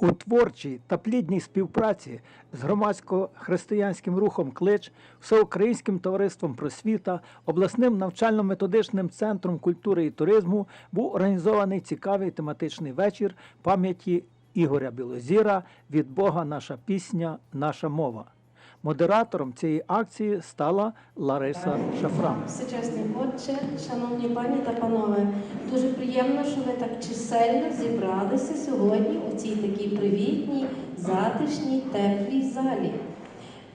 У творчій та плідній співпраці з громадсько-християнським рухом Клич, Всеукраїнським товариством просвіта, обласним навчально-методичним центром культури і туризму був організований цікавий тематичний вечір пам'яті Ігоря Білозіра від Бога наша пісня, наша мова. Модератором цієї акції стала Лариса Шафран. Всечесний Отче, шановні пані та панове, дуже приємно, що ви так чисельно зібралися сьогодні у цій такій привітній, затишній, теплій залі.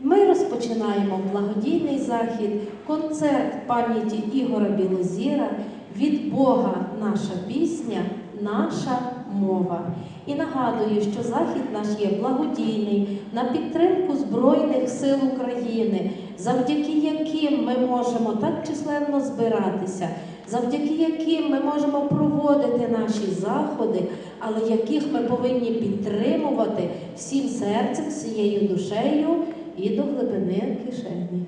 Ми розпочинаємо благодійний захід, концерт пам'яті Ігора Білозіра від Бога наша пісня, наша мова. І нагадую, що захід наш є благодійний на підтримку Збройних сил України, завдяки яким ми можемо так численно збиратися, завдяки яким ми можемо проводити наші заходи, але яких ми повинні підтримувати всім серцем, всією душею і до глибини кишені.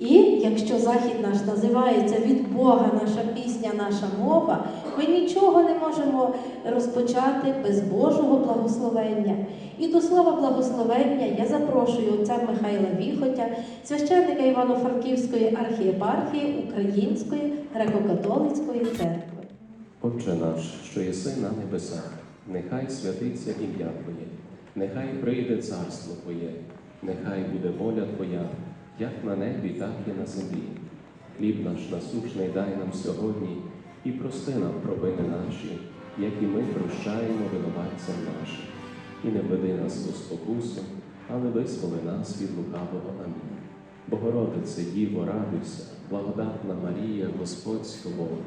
І якщо захід наш називається від Бога наша пісня, наша мова, ми нічого не можемо розпочати без Божого благословення. І до слова благословення я запрошую отця Михайла Віхотя, священника Івано-Франківської архієпархії Української греко-католицької церкви. Отче наш, що єси на небесах, нехай святиться ім'я Твоє, нехай прийде царство Твоє, нехай буде воля Твоя, як на небі, так і на землі. Хліб наш насущний дай нам сьогодні і прости нам провини наші, як і ми прощаємо винуватцям нашим. І не веди нас у спокусу, але визволи нас від лукавого. Амінь. Богородице, Діво, радуйся, благодатна Марія, Господь з тобою,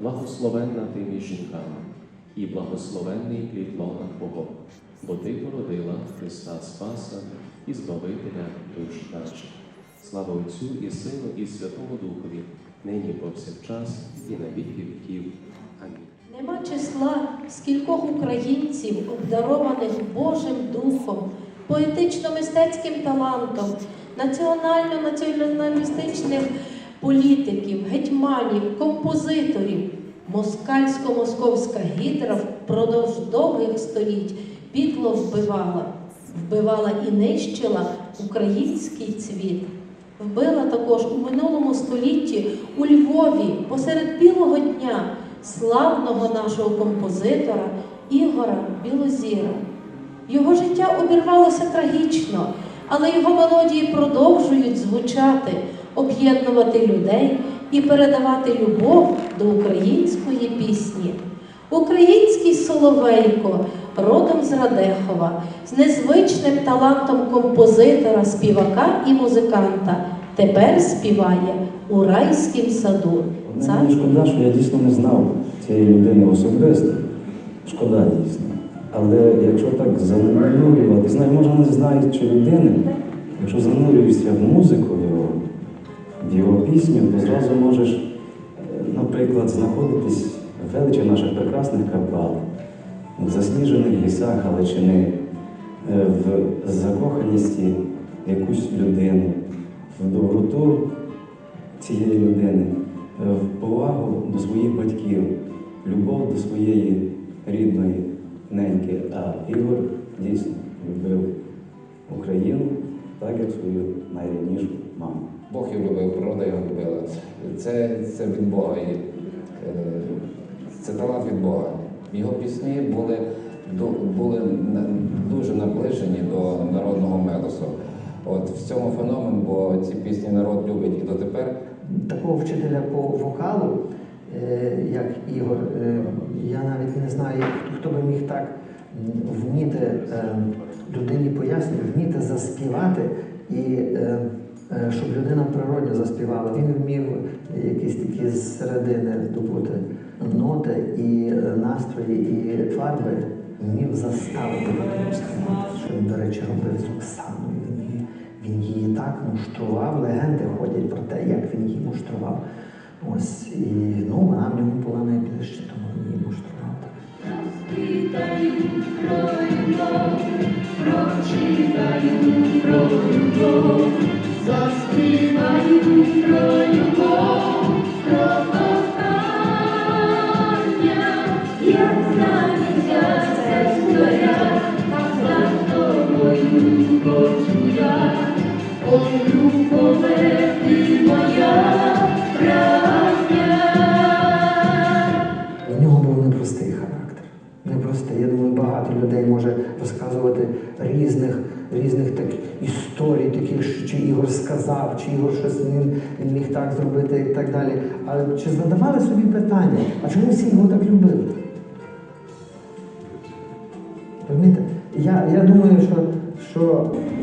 благословенна ти між жінками, і благословенний плід лона Твого, бо Ти породила Христа Спаса і Збавителя душ наших. Слава Отцю і Сину, і Святому Духові, нині повсякчас, і на віки віків. Амінь. Нема числа скількох українців, обдарованих Божим Духом, поетично-мистецьким талантом, національно-націоналістичних політиків, гетьманів, композиторів. Москальсько-московська гідра впродовж довгих століть підло вбивала, вбивала і нищила український цвіт. Вбила також у минулому столітті у Львові посеред білого дня славного нашого композитора Ігора Білозіра. Його життя обірвалося трагічно, але його мелодії продовжують звучати, об'єднувати людей і передавати любов до української пісні. Український Соловейко, родом з Радехова, з незвичним талантом композитора, співака і музиканта, тепер співає у райськім саду. Одне мені шкода, що я дійсно не знав цієї людини особисто. Шкода дійсно. Але якщо так занурювати, знаю, може не знаючи людини, якщо занурюєшся в музику його, в його пісню, то зразу можеш, е, наприклад, знаходитись в величі наших прекрасних Карпат, в засніжених лісах Галичини, е, в закоханості якусь людину, в доброту цієї людини, е, в повагу до своїх батьків, любов до своєї рідної неньки. А Ігор дійсно любив Україну так, як свою найріднішу маму. Бог його любив, природа його любила. Це, це від Бога. Е, це талант від Бога. Його пісні були, були дуже наближені до народного медосу. От в цьому феномен, бо ці пісні народ любить і дотепер. такого вчителя по вокалу, е, як Ігор, е, я навіть не знаю, хто би міг так вміти е, людині пояснювати, вміти заспівати і щоб людина природньо заспівала. Він вмів якісь такі середини добути ноти і е, настрої, і фарби, вмів заставити. Що він, до речі, робив з Оксаною. Він він її так муштрував, легенди ходять про те, як він її муштрував. Ось і ну вона в ньому була найближче, тому він її муштрував. Заспіваю про В нього був непростий характер. Непростий. Я думаю, багато людей може розказувати різних, історій, чи Ігор сказав, чи Ігор щось міг так зробити і так далі. Але чи задавали собі питання, а чому всі його так любили?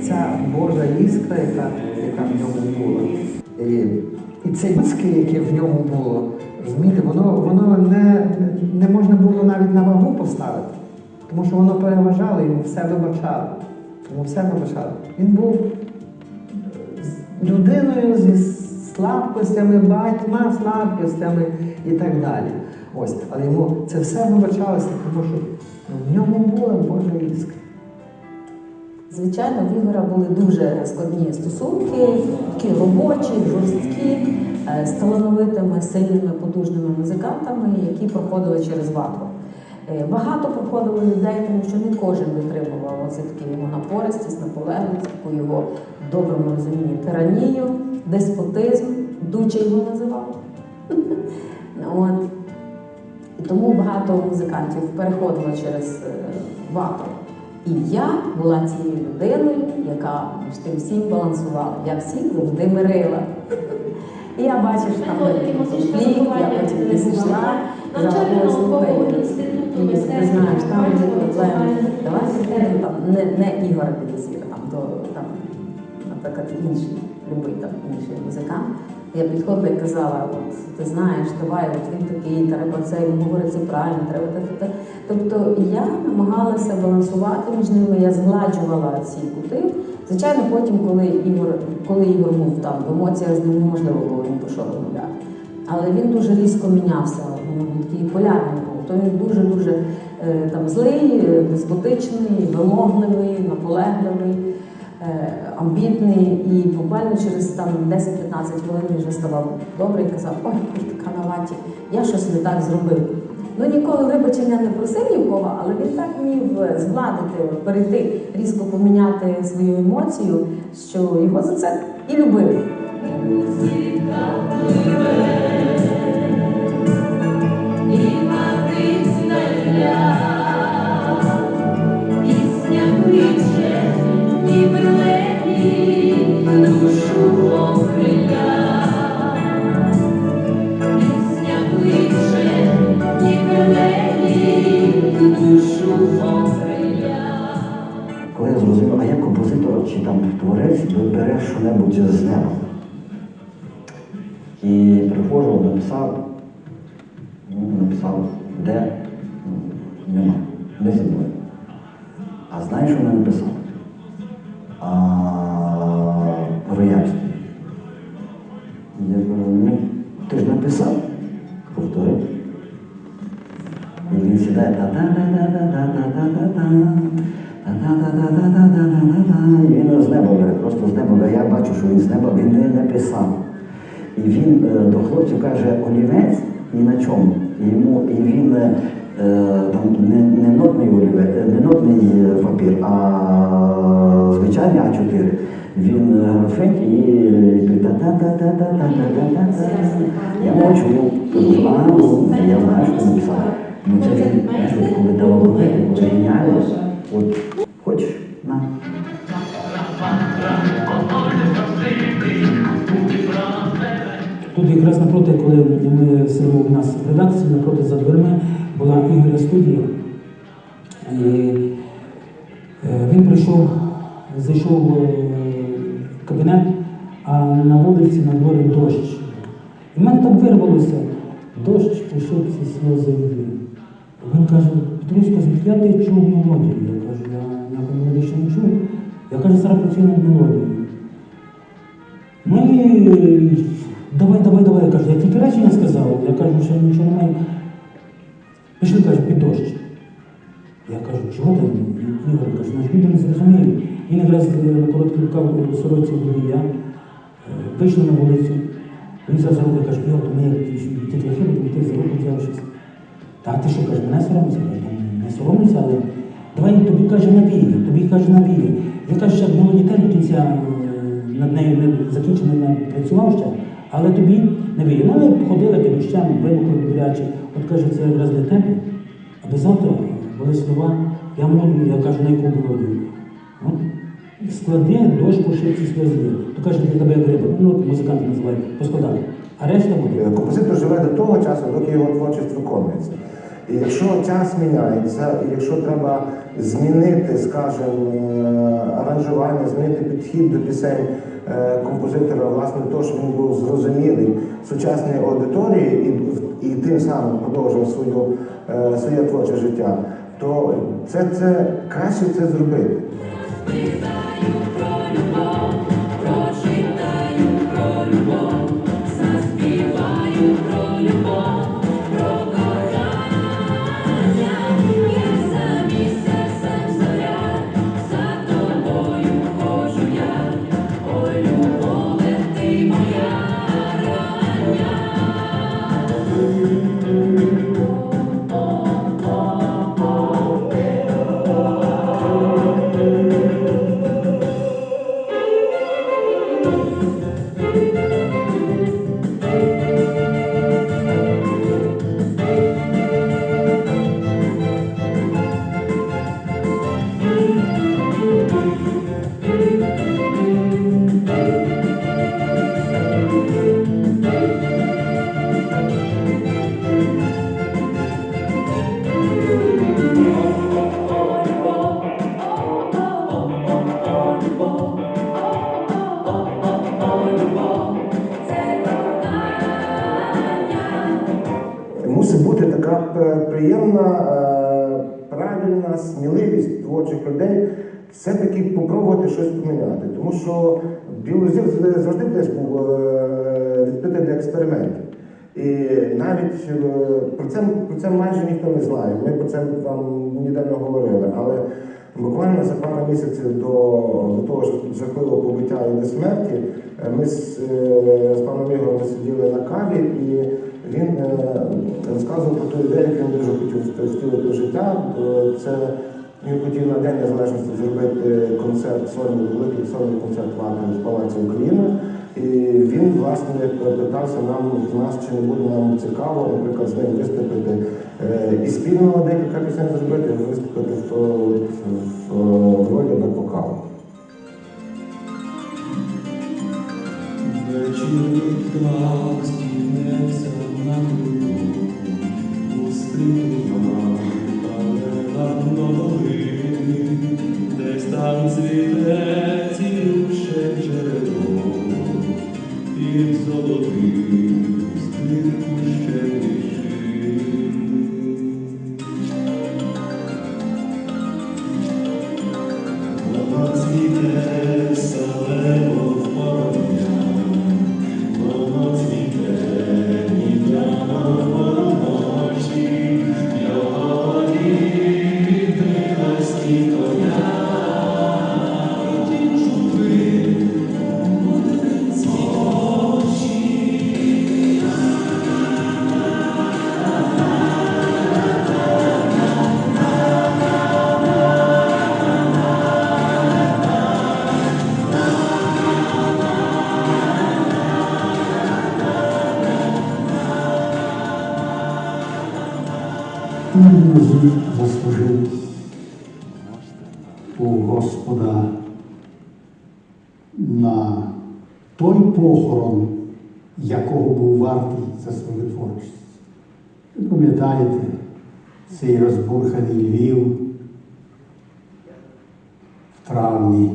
Ця Божа іскра, яка, яка в ньому була, і, і це людське, яке в ньому було, розумієте, воно, воно не, не можна було навіть на вагу поставити, тому що воно переважало, йому все вибачало. Йому все вибачало. Він був людиною зі слабкостями, багатьма слабкостями і так далі. Ось, але йому це все вибачалося, тому що ну, в ньому була Божа іскра. Звичайно, в Ігора були дуже складні стосунки, такі робочі, жорсткі, е, з талановитими, сильними, потужними музикантами, які проходили через вату. Е, Багато проходило людей, тому що не кожен витримував оце таку його напористість, наполегливість, таку його доброму розумінні тиранію, деспотизм, дуче його називав. Тому багато музикантів переходило через е, вату. І я була цією людиною, яка між тим всім балансувала. Я всіх завжди мирила. І я бачу, що там конфлікт, я потім не десь йшла, слухай, ти мистецтв знаєш, там є проблеми. Давай там, не, не Ігора Підозіра, там, там, наприклад, інший, любий там інший музикант. Я підходила і казала, ти знаєш, давай, от він такий, треба це він говорить це правильно, треба те. Тобто я намагалася балансувати між ними, я згладжувала ці кути. Звичайно, потім, коли Ігор, коли Ігор був там в емоціях, з ним неможливо було про що розмовляти. Але він дуже різко мінявся. Він такий полярний був. То він дуже-дуже е, там злий, е, деспотичний, вимогливий, наполегливий, амбітний. І буквально через там 10-15 хвилин вже ставав добрий і казав, ой, така на ваті, я щось не так зробив. Ну ніколи вибачення не просив ні в кого, але він так вмів згладити, перейти, різко поміняти свою емоцію, що його за це і любили. І чи там творець вибере що-небудь з неба. І приходжу, написав, ну, написав, де М, нема, не зі мною. А знаєш, що не написав? І він е, до хлопців каже, олівець ні на чому. І, йому, і він е, там не, не нотний олівець, е, не нотний папір, а звичайний А4. Він графить і та-та-та-та-та-та-та-та-та. Я мовчу, ну, я знаю, що написав. Тут якраз напроти, коли ми сиділи у нас в редакції, напроти за дверми була Ігоря студія. І е, він прийшов, зайшов е, в кабінет, а на вулиці на дворі дощ. І в мене так вирвалося, дощ пішов ці сльози в дві. Він каже, Петрусько, звідки я ти чув мелодію? Я кажу, я мелодії ще не чув. Я кажу, зараз працюю над мелодією. Ну давай, давай, давай. Я кажу, я тільки речення сказав, я кажу, що нічого немає. Пішли, кажу, під дощ. Я кажу, чого ти? Ігор каже, наш люди не зрозуміють. Він якраз е, на короткий рукав у сороці водія, вийшли на вулицю, він взяв за руку каже, Ігор, то ми як ті трохи, ти за руку взяв щось. Та ти що каже, мене соромиться? Я не соромлюся, але давай тобі каже навіє, тобі каже навіє. Він каже, що молоді до кінця е, над нею не закінчено не працював ще, але тобі не вийде. Ну, ми ходили під дощами, вимокли боляче. От каже, це якраз для тебе, аби завтра були слова, я молю, я кажу, на яку мелодію. От, склади дощ по шипці сльози. То каже, для тебе як риба. Ну, музиканти називають, поскладали. А решта буде. Е, Композитор живе до того часу, доки його творчість виконується. І якщо час міняється, і якщо треба змінити, скажімо, е, аранжування, змінити підхід до пісень композитора, власне, то, щоб він був зрозумілий сучасній аудиторії і, і тим самим продовжував свою, е, своє творче життя, то це, це краще це зробити. Майже ніхто не знає. Ми про це ніде не говорили. Але буквально за пару місяців до, до того жахливого побиття і до смерті е, ми з, е, з паном Ігорем сиділи на каві, і він е, розказував про ту ідею, яку він дуже хотів втілити життя. Це він хотів на День Незалежності зробити концерт, сольний, великий сольний концерт в в Палаці Україна. І він, власне, питався нам, нас, чи не буде нам цікаво, наприклад, з ним виступити і спільно декілька пісень зробити, виступити в, в, в, ролі на вокал. Вечірній так стінеться на кругу, пустина, на той похорон, якого був вартий за свою творчість. Ви пам'ятаєте цей розбурханий Львів в травні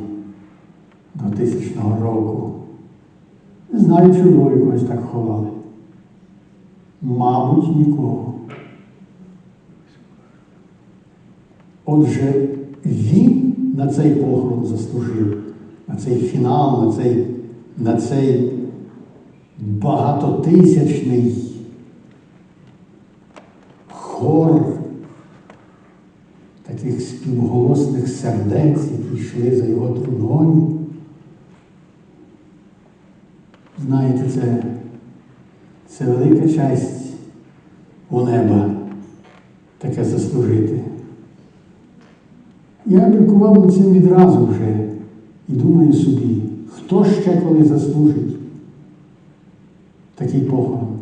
2000 року. Не знаю, чого якось так ховали. Мабуть, нікого. Отже, він на цей похорон заслужив, на цей фінал, на цей, на цей багатотисячний хор таких співголосних сердець, які йшли за його труною. Знаєте, це, це велика честь у неба таке заслужити. Я міркував над цим відразу вже, І думаю собі, хто ще коли заслужить такий похорон?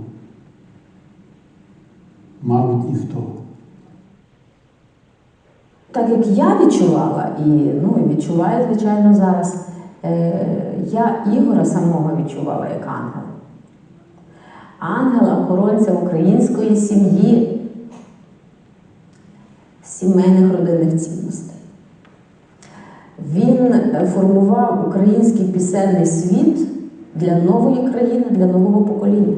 Мабуть, ніхто. Так як я відчувала, і ну, і відчуваю, звичайно, зараз, е, я Ігора самого відчувала як ангел. Ангела-охоронця української сім'ї, сімейних родинних цінностей. Він формував український пісенний світ для нової країни, для нового покоління.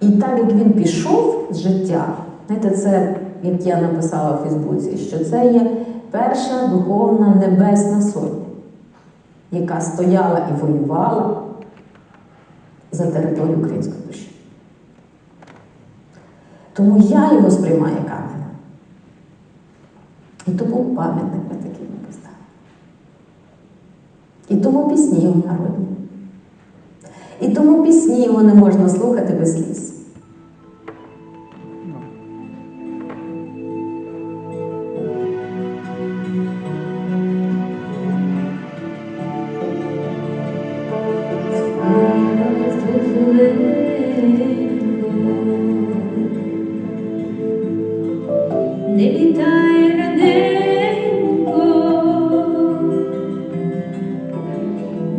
І так як він пішов з життя, знаєте, це, як я написала у Фейсбуці, що це є перша духовна небесна сотня, яка стояла і воювала за територію української душі. Тому я його сприймаю як ангела. І тому пам'ятник ми такий не поставили. І тому пісні його народні. І тому пісні його не можна слухати без сліз.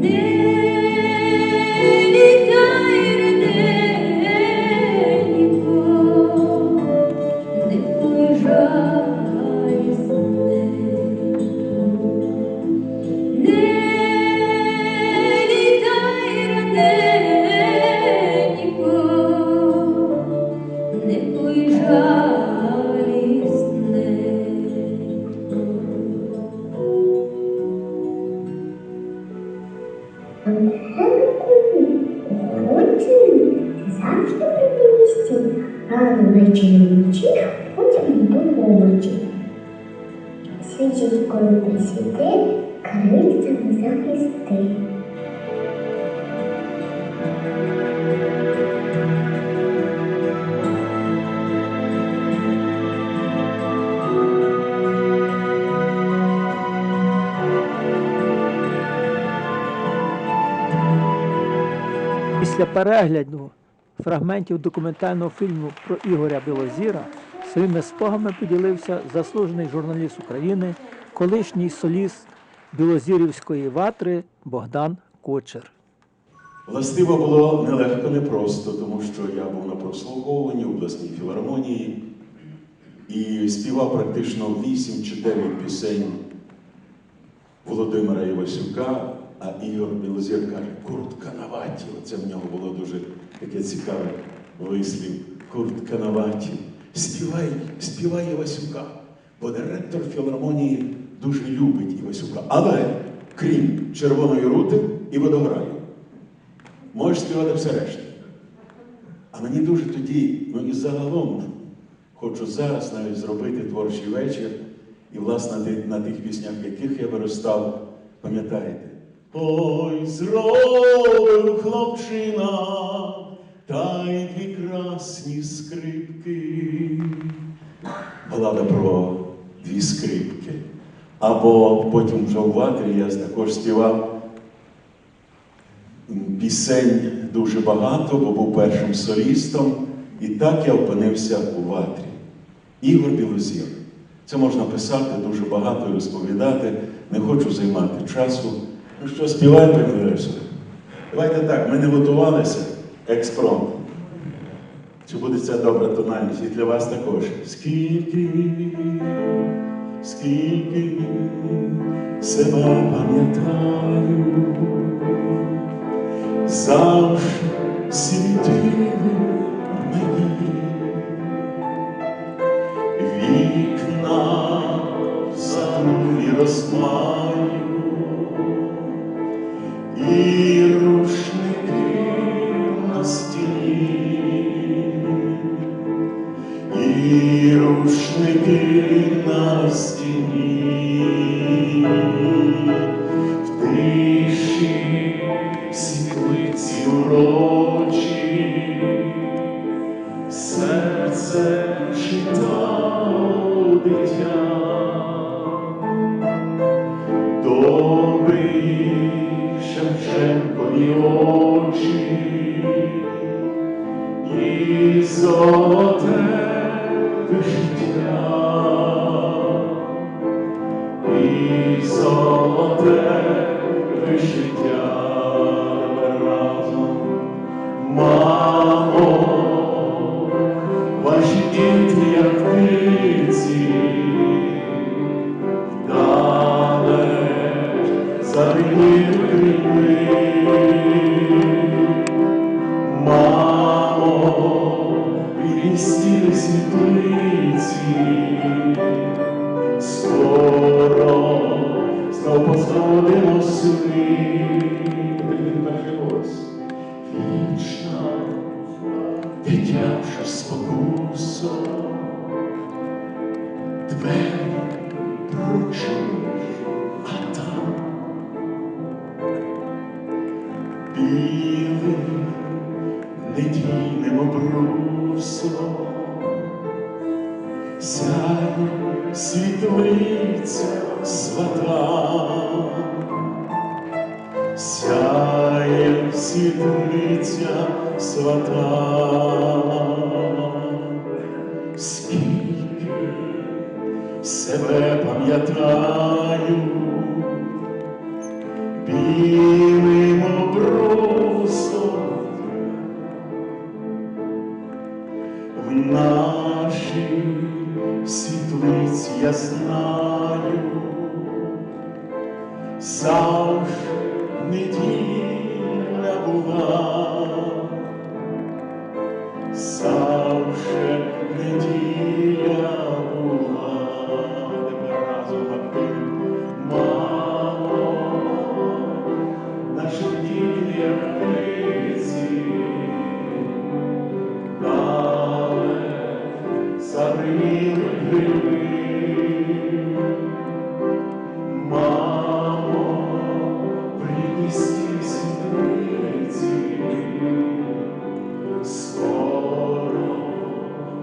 Не Після перегляду фрагментів документального фільму про Ігоря Білозіра своїми спогами поділився заслужений журналіст України, колишній соліст Білозірівської ватри Богдан Кочер. Властиво було нелегко, непросто, тому що я був на прослуховуванні обласній філармонії і співав практично 8 чи 9 пісень Володимира Івасюка, а Ігор Білозір каже, куртка на ваті. Оце в нього було дуже таке цікаве вислів. Куртка на ваті. Співай, співай Івасюка. Бо директор філармонії дуже любить Івасюка. Але крім червоної рути і водограю. Можеш співати все решта. А мені дуже тоді, ну і загалом, хочу зараз навіть зробити творчий вечір, і, власне, на тих, піснях, яких я виростав, пам'ятаєте? Ой, зробив хлопчина, та й дві красні скрипки. Балада про дві скрипки. Або потім вже в ватрі я також співав пісень дуже багато, бо був першим солістом, і так я опинився у ватрі. Ігор Білозір. Це можна писати дуже багато і розповідати. Не хочу займати часу. Ну що, співай, пане Давайте так, ми не готувалися експромт. Чи буде ця добра тональність і для вас також? Скільки, скільки себе пам'ятаю завжди світили мені вікна загрулі розмаю серце читало дитя, добрі Шевченкові очі і золоте. to me.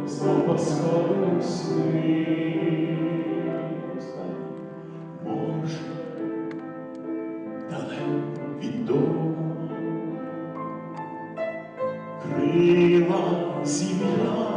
запаскали світ. Боже, далеко від дому, крила зім'я.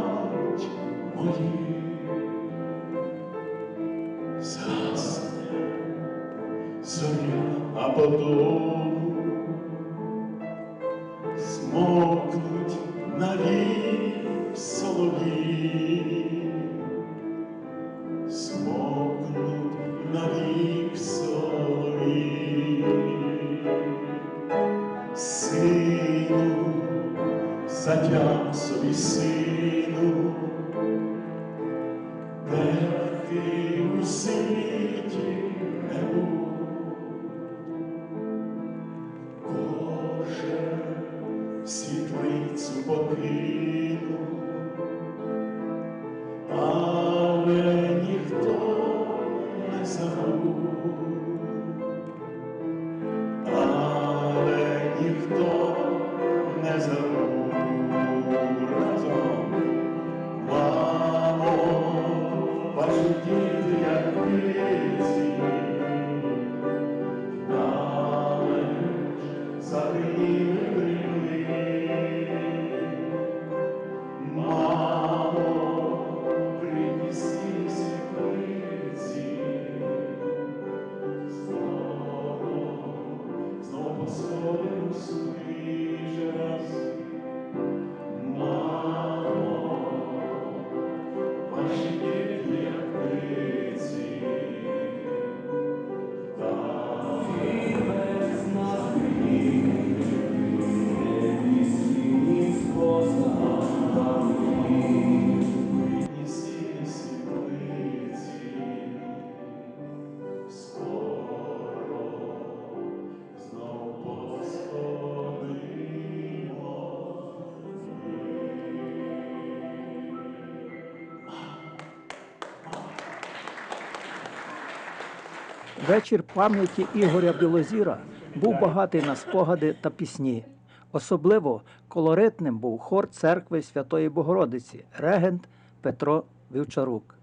Вечір пам'яті Ігоря Білозіра був багатий на спогади та пісні. Особливо колоритним був хор церкви Святої Богородиці, регент Петро Вівчарук.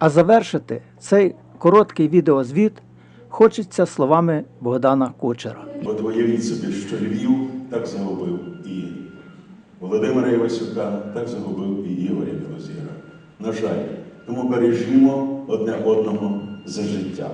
А завершити цей короткий відеозвіт хочеться словами Богдана Кучера. От уявіть собі, що Львів так загубив і Володимира Івасюка, так загубив і Ігоря Білозіра. На жаль, тому бережімо одне одного за життя.